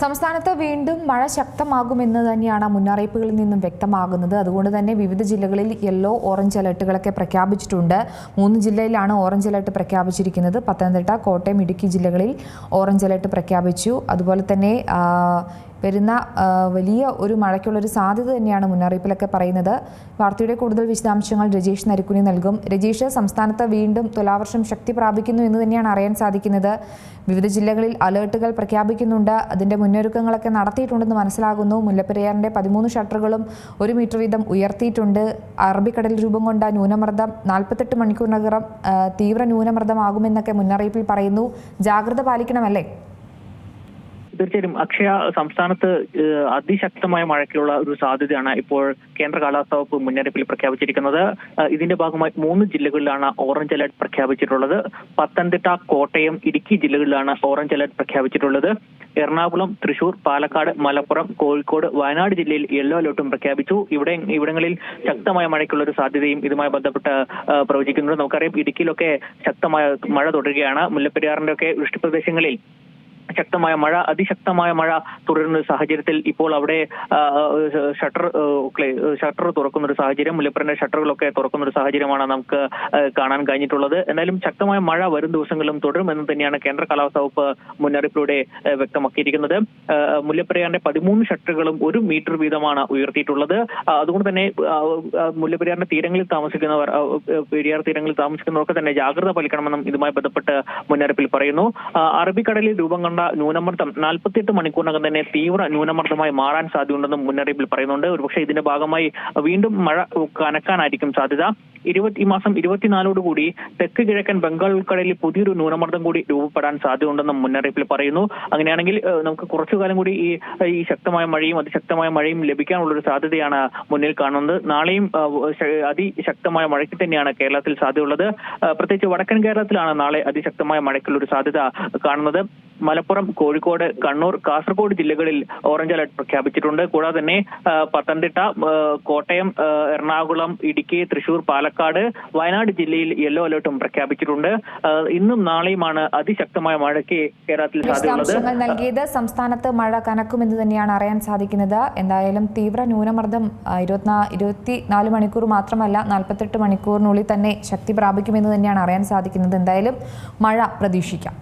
സംസ്ഥാനത്ത് വീണ്ടും മഴ ശക്തമാകുമെന്ന് തന്നെയാണ് മുന്നറിയിപ്പുകളിൽ നിന്നും വ്യക്തമാകുന്നത്. അതുകൊണ്ട് തന്നെ വിവിധ ജില്ലകളിൽ യെല്ലോ ഓറഞ്ച് അലർട്ടുകളൊക്കെ പ്രഖ്യാപിച്ചിട്ടുണ്ട്. മൂന്ന് ജില്ലയിലാണ് ഓറഞ്ച് അലർട്ട് പ്രഖ്യാപിച്ചിരിക്കുന്നത്. പത്തനംതിട്ട കോട്ടയം ഇടുക്കി ജില്ലകളിൽ ഓറഞ്ച് അലർട്ട് പ്രഖ്യാപിച്ചു. അതുപോലെ തന്നെ വരുന്ന വലിയ ഒരു മഴയ്ക്കുള്ളൊരു സാധ്യത തന്നെയാണ് മുന്നറിയിപ്പിലൊക്കെ പറയുന്നത്. വാർത്തയുടെ കൂടുതൽ വിശദാംശങ്ങൾ രജേഷ് നരിക്കുനി നൽകും. രജേഷ് സംസ്ഥാനത്ത് വീണ്ടും തുലാവർഷം ശക്തി പ്രാപിക്കുന്നു എന്ന് തന്നെയാണ് അറിയാൻ സാധിക്കുന്നത്. വിവിധ ജില്ലകളിൽ അലേർട്ടുകൾ പ്രഖ്യാപിക്കുന്നുണ്ട്. അതിന്റെ മുന്നൊരുക്കങ്ങളൊക്കെ നടത്തിയിട്ടുണ്ടെന്ന് മനസ്സിലാകുന്നു. മുല്ലപ്പെരിയാറിന്റെ പതിമൂന്ന് ഷട്ടറുകളും ഒരു മീറ്റർ വീതം ഉയർത്തിയിട്ടുണ്ട്. അറബിക്കടൽ രൂപം കൊണ്ട ന്യൂനമർദ്ദം നാൽപ്പത്തെട്ട് മണിക്കൂറിനകം തീവ്ര ന്യൂനമർദ്ദമാകുമെന്നൊക്കെ മുന്നറിയിപ്പിൽ പറയുന്നു. ജാഗ്രത പാലിക്കണമല്ലേ? തീർച്ചയായും. അക്ഷയ സംസ്ഥാനത്ത് അതിശക്തമായ മഴയ്ക്കുള്ള ഒരു സാധ്യതയാണ് ഇപ്പോൾ കേന്ദ്ര കാലാവസ്ഥാ വകുപ്പ് മുന്നറിയിപ്പിൽ പ്രഖ്യാപിച്ചിരിക്കുന്നത്. ഇതിന്റെ ഭാഗമായി മൂന്ന് ജില്ലകളിലാണ് ഓറഞ്ച് അലർട്ട് പ്രഖ്യാപിച്ചിട്ടുള്ളത്. പത്തനംതിട്ട കോട്ടയം ഇടുക്കി ജില്ലകളിലാണ് ഓറഞ്ച് അലർട്ട് പ്രഖ്യാപിച്ചിട്ടുള്ളത്. എറണാകുളം തൃശൂർ പാലക്കാട് മലപ്പുറം കോഴിക്കോട് വയനാട് ജില്ലയിൽ യെല്ലോ അലർട്ടും പ്രഖ്യാപിച്ചു. ഇവിടെ ഇവിടങ്ങളിൽ ശക്തമായ മഴയ്ക്കുള്ള ഒരു സാധ്യതയും ഇതുമായി ബന്ധപ്പെട്ട് പ്രവചിക്കുന്നുണ്ട്. നമുക്കറിയാം ഇടുക്കിയിലൊക്കെ ശക്തമായ മഴ തുടരുകയാണ്. മുല്ലപ്പെരിയാറിന്റെ ഒക്കെ വൃഷ്ടിപ്രദേശങ്ങളിൽ ശക്തമായ മഴ അതിശക്തമായ മഴ തുടരുന്ന സാഹചര്യത്തിൽ ഇപ്പോൾ അവിടെ ഷട്ടർ ഷട്ടർ തുറക്കുന്ന ഒരു സാഹചര്യം മുല്ലപ്പുറന്റെ ഷട്ടറുകളൊക്കെ തുറക്കുന്ന ഒരു സാഹചര്യമാണ് നമുക്ക് കാണാൻ കഴിഞ്ഞിട്ടുള്ളത്. എന്നാലും ശക്തമായ മഴ വരും ദിവസങ്ങളിലും തുടരുമെന്ന് തന്നെയാണ് കേന്ദ്ര കാലാവസ്ഥാ വകുപ്പ് മുന്നറിയിപ്പിലൂടെ വ്യക്തമാക്കിയിരിക്കുന്നത്. മുല്ലപ്പെരിയാറിന്റെ പതിമൂന്ന് ഷട്ടറുകളും ഒരു മീറ്റർ വീതമാണ് ഉയർത്തിയിട്ടുള്ളത്. അതുകൊണ്ട് തന്നെ മുല്ലപ്പെരിയാറിന്റെ തീരങ്ങളിൽ താമസിക്കുന്നവർ പെരിയാർ തീരങ്ങളിൽ താമസിക്കുന്നവർക്ക് തന്നെ ജാഗ്രത പാലിക്കണമെന്നും ഇതുമായി ബന്ധപ്പെട്ട് മുന്നറിയിപ്പിൽ പറയുന്നു. അറബിക്കടലിൽ രൂപം കൊണ്ട ന്യൂനമർദ്ദം. നാൽപ്പത്തിയെട്ട് മണിക്കൂറിനകം തന്നെ തീവ്ര ന്യൂനമർദ്ദമായി മാറാൻ സാധ്യതയുണ്ടെന്നും മുന്നറിയിപ്പിൽ പറയുന്നുണ്ട്. ഒരുപക്ഷെ ഇതിന്റെ ഭാഗമായി വീണ്ടും മഴ കനക്കാനായിരിക്കും സാധ്യത. ഇരുപത്തി ഈ മാസം ഇരുപത്തിനാലോടുകൂടി തെക്ക് കിഴക്കൻ ബംഗാൾ ഉൾക്കടലിൽ പുതിയൊരു ന്യൂനമർദ്ദം കൂടി രൂപപ്പെടാൻ സാധ്യതയുണ്ടെന്നും മുന്നറിയിപ്പിൽ പറയുന്നു. അങ്ങനെയാണെങ്കിൽ നമുക്ക് കുറച്ചു കാലം കൂടി ഈ ഈ ശക്തമായ മഴയും അതിശക്തമായ മഴയും ലഭിക്കാനുള്ള ഒരു സാധ്യതയാണ് മുന്നിൽ കാണുന്നത്. നാളെയും അതിശക്തമായ മഴയ്ക്ക് തന്നെയാണ് കേരളത്തിൽ സാധ്യതയുള്ളത്. പ്രത്യേകിച്ച് വടക്കൻ കേരളത്തിലാണ് നാളെ അതിശക്തമായ മഴയ്ക്കുള്ള ഒരു സാധ്യത കാണുന്നത്. മലപ്പുറം കോഴിക്കോട് കണ്ണൂർ കാസർഗോഡ് ജില്ലകളിൽ ഓറഞ്ച് അലർട്ട് പ്രഖ്യാപിച്ചിട്ടുണ്ട്. കൂടാതെ തന്നെ പത്തനംതിട്ട കോട്ടയം എറണാകുളം ഇടുക്കി തൃശൂർ പാലക്കാട് വയനാട് ജില്ലയിൽ യെല്ലോ അലർട്ടും പ്രഖ്യാപിച്ചിട്ടുണ്ട്. ഇന്നും നാളെയുമാണ് അതിശക്തമായ മഴയ്ക്ക് കേരളത്തിൽ സാധ്യതയുള്ളത്. നൽകിയത് സംസ്ഥാനത്ത് മഴ കനക്കുമെന്ന് തന്നെയാണ് അറിയാൻ സാധിക്കുന്നത്. എന്തായാലും തീവ്ര ന്യൂനമർദ്ദം ഇരുപത്തിനാ ഇരുപത്തി നാല് മണിക്കൂർ മാത്രമല്ല നാൽപ്പത്തെട്ട് മണിക്കൂറിനുള്ളിൽ തന്നെ ശക്തി പ്രാപിക്കുമെന്ന് തന്നെയാണ് അറിയാൻ സാധിക്കുന്നത്. എന്തായാലും മഴ പ്രതീക്ഷിക്കാം.